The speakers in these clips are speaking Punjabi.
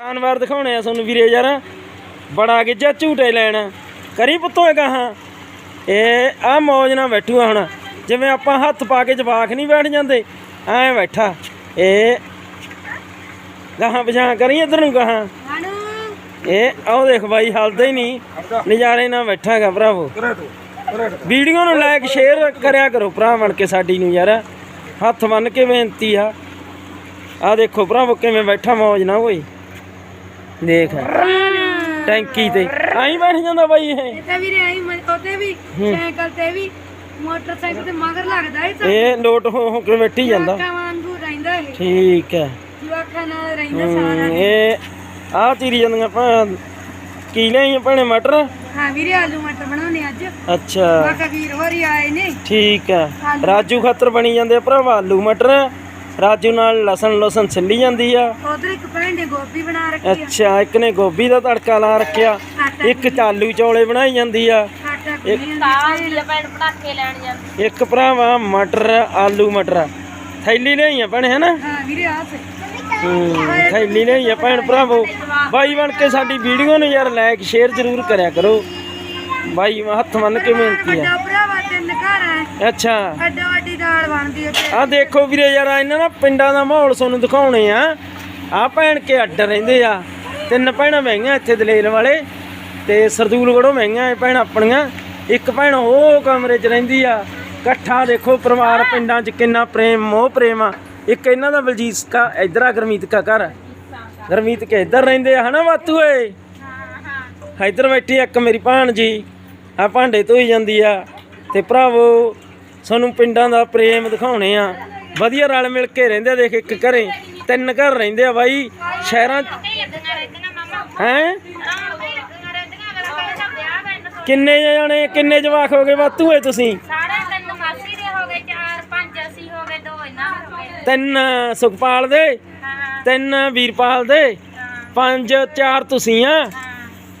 ਜਾਨਵਰ ਦਿਖਾਉਣੇ ਆ ਤੁਹਾਨੂੰ ਵੀਰੇ ਯਾਰ। ਬੜਾ ਗਿੱਜਾ ਝੂਟੇ ਲੈਣ। ਕਰੀ ਪੁੱਤੋ ਇਹ ਗਾਹਾਂ। ਇਹ ਆ ਮੌਜ ਨਾਲ ਬੈਠੂਆ ਹੁਣ। ਜਿਵੇਂ ਆਪਾਂ ਹੱਥ ਪਾ ਕੇ ਜਵਾਕ ਨਹੀਂ ਬੈਠ ਜਾਂਦੇ ਐ ਬੈਠਾ। ਇਹ ਗਾਹਾਂ ਪਛਾਂ ਕਰੀ ਇਧਰ ਨੂੰ ਗਾਹਾਂ? ਇਹ ਆਹ ਦੇਖ ਬਾਈ ਹਲਦਾ ਹੀ ਨਹੀਂ। ਨਜ਼ਾਰੇ ਨਾਲ ਬੈਠਾਗਾ ਭਰਾਵੋ। ਵੀਡੀਓ ਨੂੰ ਲਾਈਕ ਸ਼ੇਅਰ ਕਰਿਆ ਕਰੋ ਭਰਾ ਬਣ ਕੇ ਸਾਡੀ ਨੂੰ ਯਾਰ। ਹੱਥ ਬੰਨ ਕੇ ਬੇਨਤੀ ਆ। ਆ ਦੇਖੋ ਭਰਾਵੋ ਕਿਵੇਂ ਬੈਠਾ ਮੌਜ ਨਾ ਓਏ। ਦੇਖ। ਟੈਂਕੀ ਤੇ। ਆਈ ਬੈਠ ਜਾਂਦਾ ਬਾਈ ਇਹ। ਤੇ ਵੀਰੇ ਆਈ ਵੀ ਸਾਈਕਲ ਤੇ ਵੀ ਮੋਟਰਸਾਈਕਲ ਤੇ ਮਗਰ ਲੱਗਦਾ ਇਹ ਤਾਂ। ਇਹ ਲੋਟ ਹੋ ਹੋ ਕੇ ਬੈਠੀ ਜਾਂਦਾ। ਜਵਾਕਾਂ ਵਾਂਗੂ ਰਹਿੰਦਾ ਇਹ। ਠੀਕ ਹੈ। ਜਵਾਕਾਂ ਨਾਲ ਰਹਿੰਦਾ ਹਮ, ਸਾਰਾ ਇਹ ਆ ਚੀਰੀ ਜਾਂਦੀਆਂ ਆਪਾਂ ਕੀ ਲਿਆਈਆਂ ਭੈਣੇ ਮਟਰ? ਹਾਂ ਵੀਰੇ ਆਲੂ ਮਟਰ ਬਣਾਉਣੇ ਅੱਜ। ਅੱਛਾ। ਬਾਕਾ ਵੀਰ ਹੋਰੀ ਆਏ ਨੇ। ਠੀਕ ਹੈ। ਰਾਜੂ ਖਾਤਰ ਬਣੀ ਜਾਂਦੇ ਆ ਭਰਾਵਾ ਆਲੂ ਮਟਰ। ਰਾਜੂ ਨਾਲ ਲਸਣ ਲਸਣ ਛਿੱਲੀ ਜਾਂਦੀ ਆ। ਉਧਰ ਇੱਕ ਭੈਣ ਨੇ ਗੋਭੀ ਬਣਾ ਰੱਖੀ ਆ। ਅੱਛਾ ਇੱਕ ਨੇ ਗੋਭੀ ਦਾ ਤੜਕਾ ਲਾ ਰੱਖਿਆ। ਇੱਕ ਚ ਆਲੂ ਚੌਲੇ ਬਣਾਈ ਜਾਂਦੀ ਆ। ਭੈਣ ਲੈਣ ਜਾਂਦੀ। ਇੱਕ ਭਰਾਵਾ ਮਟਰ ਆਲੂ ਮਟਰ। ਥੈਲੀ ਭੈਣੇ ਹਾਂ ਵੀਰੇ ਆ ਸੇ ਹੂੰ ਥੈਲੀ ਲਿਆਈਆਂ ਭੈਣ ਭਰਾਵੋ। ਬਾਈ ਬਣ ਕੇ ਸਾਡੀ ਵੀਡੀਓ ਨੂੰ ਯਾਰ ਲਾਈਕ ਸ਼ੇਅਰ ਜ਼ਰੂਰ ਕਰਿਆ ਕਰੋ। ਬਾਈ ਹੱਥ ਮੰਨ ਕੇ ਬੇਨਤੀ ਆ। ਅੱਛਾ। ਬਣਦੀ ਹੈ ਆ ਦੇਖੋ ਵੀਰੇ ਯਾਰ ਇਹਨਾਂ ਨਾ ਪਿੰਡਾਂ ਦਾ ਮਾਹੌਲ ਤੁਹਾਨੂੰ ਦਿਖਾਉਣੇ ਆ। ਆ ਭੈਣ ਕੇ ਅੱਡ ਰਹਿੰਦੇ ਆ। ਤਿੰਨ ਭੈਣਾਂ ਮਹਿੰਗੀਆਂ ਇੱਥੇ ਦਲੇਰ ਵਾਲੇ ਤੇ ਸਰਦੂਲਗੜੋਂ ਮਹਿੰਗੀਆਂ ਇਹ ਭੈਣ ਆਪਣੀਆਂ। ਇੱਕ ਭੈਣ ਉਹ ਕਮਰੇ 'ਚ ਰਹਿੰਦੀ ਆ। ਇਕੱਠਾ ਦੇਖੋ ਪਰਿਵਾਰ ਪਿੰਡਾਂ 'ਚ ਕਿੰਨਾ ਪ੍ਰੇਮ ਮੋਹ ਪ੍ਰੇਮ ਆ। ਇੱਕ ਇਹਨਾਂ ਦਾ ਬਲਜੀਤ ਕਾ ਇਧਰ ਆ ਗਰਮੀਤ ਕਾ ਘਰ। ਗਰਮੀਤ ਕੇ ਇੱਧਰ ਰਹਿੰਦੇ ਆ ਹਨਾ ਬਾਤੂ ਏ? ਇੱਧਰ ਬੈਠੀ ਇੱਕ ਮੇਰੀ ਭਾਣ ਜੀ ਆ ਭਾਂਡੇ ਧੋਈ ਜਾਂਦੀ ਆ। ਤੇ ਭਰਾਵੋ ਸਾਨੂੰ ਪਿੰਡਾਂ ਦਾ ਪ੍ਰੇਮ ਦਿਖਾਉਣੇ ਆ। ਵਧੀਆ ਰਲ ਮਿਲ ਕੇ ਰਹਿੰਦੇ ਆ, ਦੇਖ ਇੱਕ ਘਰੇ ਤਿੰਨ ਘਰ ਰਹਿੰਦੇ ਆ ਬਾਈ ਸ਼ਹਿਰਾਂ ਹੈ? ਕਿੰਨੇ ਜਾਣੇ ਕਿੰਨੇ ਜਵਾਕ ਹੋ ਗਏ ਬਾਤੂ ਏ ਤੁਸੀਂ। ਸਾਰੇ ਤਿੰਨ ਮਾਸੀ ਦੇ ਹੋ ਗਏ ਚਾਰ ਪੰਜ ਅਸੀਂ ਹੋ ਗਏ ਦੋ ਇਹਨਾਂ ਹੋ ਗਏ। ਤਿੰਨ ਸੁਖਪਾਲ ਦੇ ਤਿੰਨ ਵੀਰਪਾਲ ਦੇ ਪੰਜ ਚਾਰ ਤੁਸੀਂ ਆ।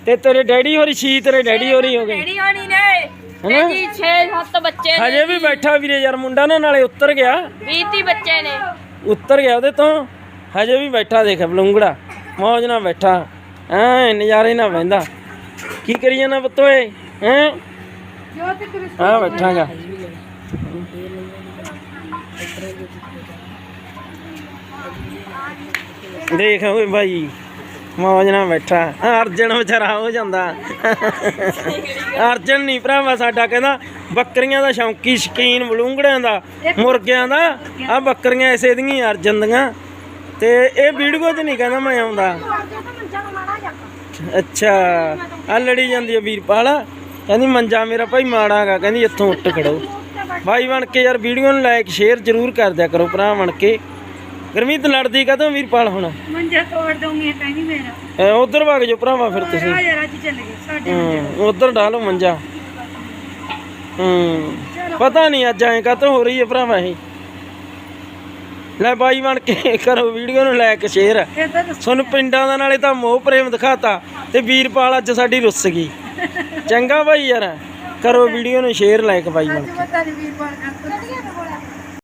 ਤੇ ਤੇਰੇ ਡੈਡੀ ਹੋਰੀ ਛੀ ਤੇਰੇ ਡੈਡੀ ਹੋਰੀ ਹੋ ਗਏ। ਡੈਡੀ ਹੋਣੀ ਨੇ ਹੈਨਾ? ਜੀ 6 7 ਬੱਚੇ ਨੇ। ਹਜੇ ਵੀ ਬੈਠਾ ਵੀਰੇ ਯਾਰ ਮੁੰਡਾ ਨਾ ਨਾਲੇ ਉੱਤਰ ਗਿਆ। 20 30 ਬੱਚੇ ਨੇ। ਉੱਤਰ ਗਿਆ ਉਹਦੇ ਤੋਂ। ਹਜੇ ਵੀ ਬੈਠਾ ਦੇਖ ਬਲੂੰਗੜਾ। ਮੌਜ ਨਾਲ ਬੈਠਾ। ਐ ਨਜ਼ਾਰੇ ਨਾਲ ਬਹਿੰਦਾ। ਕੀ ਕਰੀ ਜਾਂਦਾ ਪੁੱਤੋਏ ਹੈ? ਆ ਬੈਠਾਗਾ। ਦੇਖ ਓਏ ਭਾਈ ਮੌਜ ਨਾਲ ਬੈਠਾ। ਆਹ ਅਰਜਨ ਵਿਚਾਰਾ ਹੋ ਜਾਂਦਾ। ਅਰਜਨ ਨਹੀਂ ਭਰਾਵਾ ਸਾਡਾ, ਕਹਿੰਦਾ ਬੱਕਰੀਆਂ ਦਾ ਸ਼ੌਂਕੀ ਸ਼ਕੀਨ ਬਲੂੰਗੜਿਆਂ ਦਾ, ਮੁਰਗਿਆਂ ਦਾ ਆ ਬੱਕਰੀਆਂ ਐਸੇ ਦੀਆਂ ਅਰਜਨ ਦੀਆਂ। ਤੇ ਇਹ ਵੀਡੀਓ 'ਚ ਨਹੀਂ ਕਹਿੰਦਾ ਮੈਂ ਆਉਂਦਾ। ਅੱਛਾ ਆ ਲੜੀ ਜਾਂਦੀ ਆ ਵੀਰਪਾਲ। ਕਹਿੰਦੀ, ਮੰਜਾ ਮੇਰਾ ਭਾਈ ਮਾੜਾਗਾ ਕਹਿੰਦੀ, ਇੱਥੋਂ ਉੱਠ ਖੜੋ। ਭਾਈ ਬਣ ਕੇ ਯਾਰ, ਵੀਡੀਓ ਨੂੰ ਲਾਈਕ ਸ਼ੇਅਰ ਜ਼ਰੂਰ ਕਰ ਦਿਆ ਕਰੋ ਭਰਾ ਬਣ ਕੇ। ਗਰਮੀਤ ਲੜਦੀ ਕਦੋਂ ਵੀਰਪਾਲ ਹੁਣ? ਮੰਜਾ ਤੋੜ ਦਊਂਗੀ ਕਹਿੰਦੀ ਮੇਰਾ। ਉਧਰ ਵਗ ਜਾਓ ਭਰਾਵਾ ਫਿਰ ਤੁਸੀਂ। ਆ ਯਾਰ ਅੱਜ ਚੱਲ ਗਏ ਸਾਡੇ ਉਧਰ ਡਾਲੋ ਮੰਜਾ। ਹੂੰ ਪਤਾ ਨਹੀਂ ਅੱਜ ਐਂ ਕਾਤੋਂ ਹੋ ਰਹੀ ਹੈ ਭਰਾਵਾ ਇਹ। ਲੈ ਬਾਈ ਬਣ ਕੇ ਕਰੋ ਵੀਡੀਓ ਨੂੰ ਲਾਈਕ ਸ਼ੇਅਰ ਇਹ ਤਾਂ ਤੁਹਾਨੂੰ ਪਿੰਡਾਂ ਦਾ ਨਾਲੇ ਤਾਂ ਮੋਹ ਪ੍ਰੇਮ ਦਿਖਾਤਾ ਤੇ ਵੀਰਪਾਲ ਅੱਜ ਸਾਡੀ ਰੁੱਸ ਗਈ। ਚੰਗਾ ਭਾਈ ਯਾਰ ਕਰੋ ਵੀਡੀਓ ਨੂੰ ਸ਼ੇਅਰ ਲਾਈਕ ਬਾਈ ਬਣ ਕੇ। ਨਹੀਂ ਵੀਰ ਕਰ